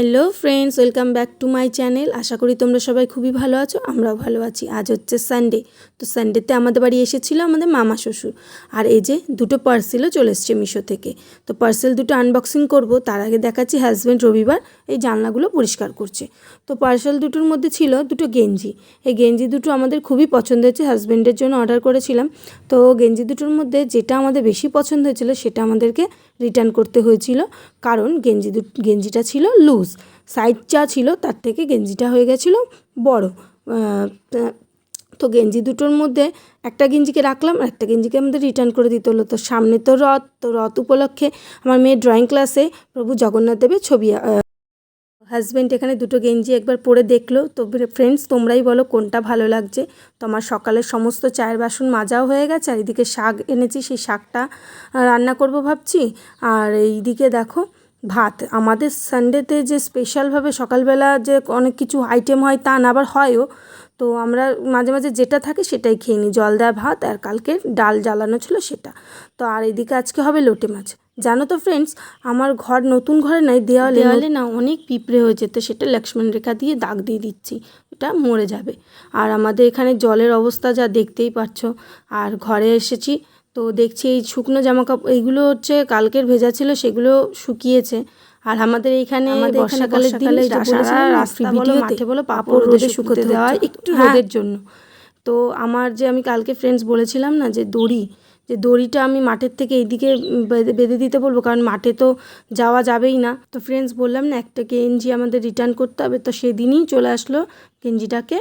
Hello friends, welcome back to my channel. আশা করি তোমরা সবাই খুবই ভালো আছো, আমরাও ভালো আছি। আজ হচ্ছে সানডে তো সানডেতে আমাদের বাড়ি এসেছিল আমাদের মামা শ্বশুর। আর এই যে দুটো পার্সেলও চলে এসছে মিশো থেকে। তো পার্সেল দুটো আনবক্সিং করব, তার আগে দেখাচ্ছি হাজব্যান্ড রবিবার এই জানলাগুলো পরিষ্কার করছে। তো পার্সেল দুটোর মধ্যে ছিল দুটো গেঞ্জি। এই গেঞ্জি দুটো আমাদের খুবই পছন্দ হয়েছে হাজব্যান্ডের জন্য অর্ডার করেছিলাম। তো গেঞ্জি দুটোর মধ্যে যেটা আমাদের বেশি পছন্দ হয়েছিল, সেটা আমাদেরকে রিটার্ন করতে হয়েছিল। কারণ গেঞ্জি দু গেঞ্জিটা ছিল লুজ সাইজ যা ছিল তার থেকে গেঞ্জিটা হয়ে গেছিল বড়। তো গেঞ্জি দুটোর মধ্যে একটা গেঞ্জিকে রাখলাম আর একটা গেঞ্জিকে আমাদের রিটার্ন করে দিতে হলো। তো সামনে তো রথ তো রথ উপলক্ষে আমার মেয়ের ড্রয়িং ক্লাসে প্রভু জগন্নাথ দেবের ছবি হাজব্যান্ড এখানে দুটো গেঞ্জি একবার পরে দেখল। তো ফ্রেন্ডস তোমরাই বলো কোনটা ভালো লাগছে। তো আমার সকালের সমস্ত চায়ের বাসন মাজাও হয়ে গেছে, আর এদিকে শাক এনেছি, সেই শাকটা রান্না করব ভাবছি। আর এইদিকে দেখো ভাত। আমাদের সানডেতে যে স্পেশালভাবে সকালবেলা যে অনেক কিছু আইটেম হয় তা না, আবার হয়ও। তো আমরা মাঝে মাঝে যেটা থাকে সেটাই খেয়ে নিই। জল দেওয়া ভাত আর কালকে ডাল জ্বালানো ছিল সেটা। তো আর এদিকে আজকে হবে লোটে মাছ। জানো তো ফ্রেন্ডস আমার ঘর নতুন ঘরে নাই, দেওয়ালে দেওয়ালে না অনেক পিঁপড়ে হয়েছে, তো সেটা লক্ষ্মণ রেখা দিয়ে দাগ দিয়ে দিচ্ছি। এটা মরে যাবে। আর আমাদের এখানে জলের অবস্থা যা দেখতেই পাচ্ছ। আর ঘরে এসেছি তো দেখছি এই শুকনো জামা কাপড় এইগুলো হচ্ছে কালকের ভেজা ছিল সেগুলো শুকিয়েছে। আর আমাদের এইখানে আমাদের বর্ষাকালের দিন বলো মাঠে বলো পাপড় রোদে শুকোতে দেওয়া হয় একটু রোদের জন্য। তো আমার যে আমি কালকে ফ্রেন্ডস বলেছিলাম না যে দড়ি যে দড়িটা আমি মাঠের থেকে এইদিকে বেঁধে দিতে বলব কারণ মাঠে তো যাওয়া যাবেই না। তো ফ্রেন্ডস বললাম না একটা গেঞ্জি আমাদের রিটার্ন করতে হবে তো সেদিনই চলে আসলো গেঞ্জিটাকে।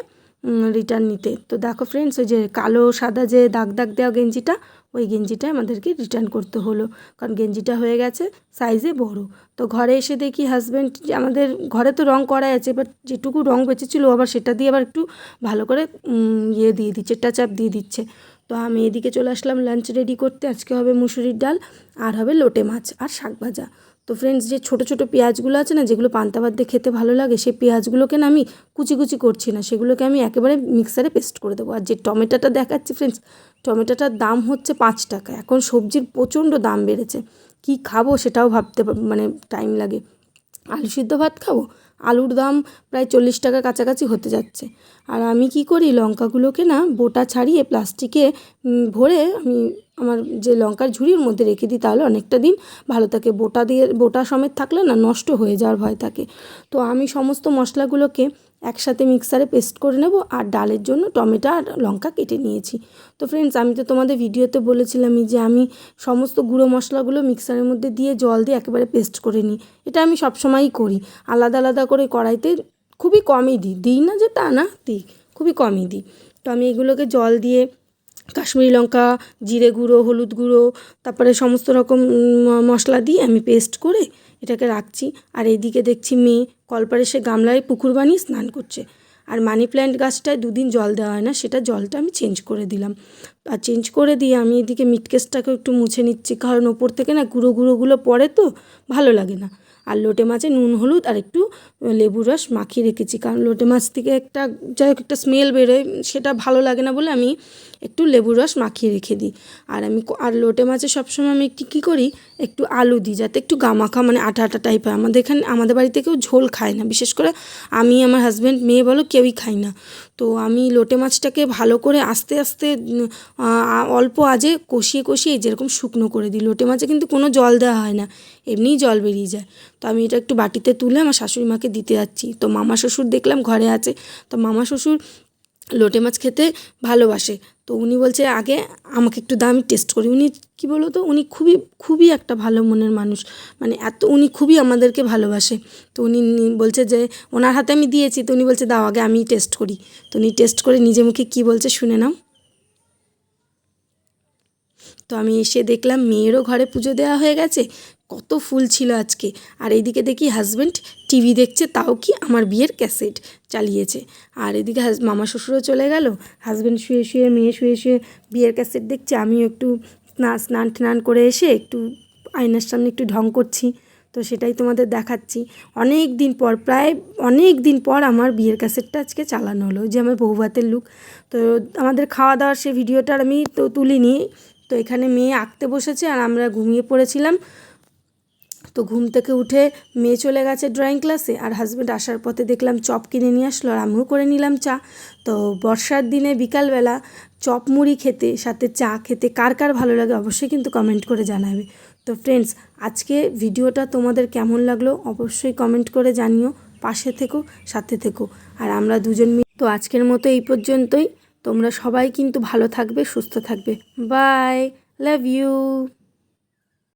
রিটার্ন নিতে। তো দেখো ফ্রেন্ডস ওই যে কালো, সাদা যে দাগ দাগ দেওয়া গেঞ্জিটা, ওই গেঞ্জিটা আমাদেরকে রিটার্ন করতে হলো। কারণ গেঞ্জিটা হয়ে গেছে সাইজে বড়। তো ঘরে এসে দেখি হাজব্যান্ড আমাদের ঘরে তো রং করাই আছে বাট যেটুকু রং বেঁচেছিলো আবার সেটা দিয়ে আবার একটু ভালো করে ইয়ে দিয়ে দিচ্ছে টাচাপ দিয়ে দিচ্ছে। তো আমি এদিকে চলে আসলাম লাঞ্চ রেডি করতে। আজকে হবে মুসুরির ডাল, আর হবে লোটে মাছ, আর শাক ভাজা। তো ফ্রেন্ডস যে ছোটো ছোটো পেঁয়াজগুলো আছে না, যেগুলো পান্তা ভাত দিয়ে খেতে ভালো লাগে, সেই পেঁয়াজগুলোকে না আমি কুচি কুচি করছি না। সেগুলোকে আমি একেবারে মিক্সারে পেস্ট করে দেবো। আর যে টমেটোটা দেখাচ্ছি ফ্রেন্ডস টমেটোটার দাম হচ্ছে পাঁচ টাকা। এখন সবজির প্রচণ্ড দাম বেড়েছে। কি খাব সেটাও ভাবতে মানে টাইম লাগে। আলু সিদ্ধ ভাত খাব? আলুর দাম প্রায় চল্লিশ টাকা কাছাকাছি হতে যাচ্ছে। আর আমি কি করি, লঙ্কাগুলোকে না বোটা ছাড়িয়ে প্লাস্টিকে ভরে আমি আমার যে লঙ্কার ঝুড়ির মধ্যে রেখে দিই তাহলে অনেকটা দিন ভালো থাকে। বোটা দিয়ে, বোটা সমেত থাকলে না নষ্ট হয়ে যাওয়ার ভয় থাকে। তো আমি সমস্ত মশলাগুলোকে একসাথে মিক্সারে পেস্ট করে নেব আর ডালের জন্য টমেটো আর লঙ্কা কেটে নিয়েছি। তো ফ্রেন্ডস আমি তো তোমাদের ভিডিওতে বলেছিলামই যে আমি সমস্ত গুঁড়ো মশলাগুলো মিক্সারের মধ্যে দিয়ে জল দিয়ে একেবারে পেস্ট করে নিই। এটা আমি সবসময়ই করি। আলাদা আলাদা করে কড়াইতে খুবই কমই দিই। দিই না যে তা না, দিই। খুবই কমই দিই। তো আমি এগুলোকে জল দিয়ে কাশ্মীরি লঙ্কা, জিরে গুঁড়ো, হলুদ গুঁড়ো, তারপরে সমস্ত রকম মশলা দিয়ে আমি পেস্ট করে এটাকে রাখছি। আর এইদিকে দেখছি মেয়ে কলপারে সে গামলায় পুকুর বানিয়ে স্নান করছে। আর মানি প্ল্যান্ট গাছটায় দুদিন জল দেওয়া হয় না, সেটা জলটা আমি চেঞ্জ করে দিলাম। আর চেঞ্জ করে দিয়ে আমি এদিকে মিটকেসটাকে একটু মুছে নিচ্ছি, কারণ ওপর থেকে না গুঁড়ো গুঁড়োগুলো পড়ে তো, ভালো লাগে না। আর লোটে মাছে নুন, হলুদ আর একটু লেবুর রস মাখিয়ে রেখেছি, কারণ লোটে মাছ থেকে একটা, যাই হোক একটা স্মেল বেরোয়, সেটা ভালো লাগে না বলে আমি একটু লেবুর রস মাখিয়ে রেখে দিই। আর আমি আর লোটে মাছে সবসময় আমি একটু কী করি, একটু আলু দিই, যাতে একটু গামাখা মানে আটা আটা টাইপ হয়। আমাদের এখানে, আমাদের বাড়িতে কেউ ঝোল খায় না। বিশেষ করে আমি, আমার হাজব্যান্ড মেয়ে বলো, কেউই খাই না। তো আমি লোটে মাছটাকে ভালো করে আস্তে আস্তে অল্প আজে কষিয়ে কষিয়ে যেরকম শুকনো করে দিই। লোটে মাছে কিন্তু কোনো জল দেওয়া হয় না, এমনিই জল বেরিয়ে যায়। তো আমি এটা একটু বাটিতে তুলে আমার শাশুড়ি মাকে দিতে যাচ্ছি। তো মামা শ্বশুর দেখলাম ঘরে আছে। তো মামা শ্বশুর লোটে মাছ খেতে ভালোবাসে। তো উনি বলছে, আগে আমাকে একটু দাম টেস্ট করি। উনি কী বলো তো, উনি খুবই খুবই একটা ভালো মনের মানুষ। মানে এত, উনি খুবই আমাদেরকে ভালোবাসে। তো উনি বলছে যে, ওনার হাতে আমি দিয়েছি। তো উনি বলছে, দাও, আগে আমি টেস্ট করি। তো উনি টেস্ট করে নিজে মুখে কী বলছে শুনে নাও। তো আমি এসে দেখলাম, মেয়েরও ঘরে পুজো দেওয়া হয়ে গেছে। কত ফুল ছিল আজকে। আর এইদিকে দেখি হাজব্যান্ড টিভি দেখছে, তাও কি আমার বিয়ের ক্যাসেট চালিয়েছে। আর এদিকে মামা শ্বশুরও চলে গেল হাজব্যান্ড শুয়ে শুয়ে, মেয়ে শুয়ে শুয়ে বিয়ের ক্যাসেট দেখছে, আমিও একটু স্নান স্নান টান করে এসে একটু আয়নার সামনে একটু ঢং করছি। তো সেটাই তোমাদের দেখাচ্ছি। অনেক দিন পর, প্রায় অনেক দিন পর আমার বিয়ের ক্যাসেটটা আজকে চালানো হলো যে আমার বহুভাতের লুক তো আমাদের খাওয়া দাওয়ার সেই ভিডিওটা আর আমি তো তুলিনি, তো এখানে মেয়ে আঁকতে বসেছে আর আমরা ঘুমিয়ে পড়েছিলাম। তো ঘুম থেকে উঠে মেয়ে চলে গেছে ড্রয়িং ক্লাসে আর হাজব্যান্ড আসার পথে দেখলাম চপ কিনে নিয়ে আসলো আর আমিও করে নিলাম চা। তো বর্ষার দিনে বিকালবেলা চপ মুড়ি খেতে, সাথে চা খেতে কার কার ভালো লাগে অবশ্যই কিন্তু কমেন্ট করে জানাবে। তো ফ্রেন্ডস আজকে ভিডিওটা তোমাদের কেমন লাগল অবশ্যই কমেন্ট করে জানিও, পাশে থেকো, সাথে থেকো। আর আমরা দুজন মিলে তো আজকের মতো এই পর্যন্তই। তোমরা সবাই কিন্তু ভালো থাকবে, সুস্থ থাকবে। By love you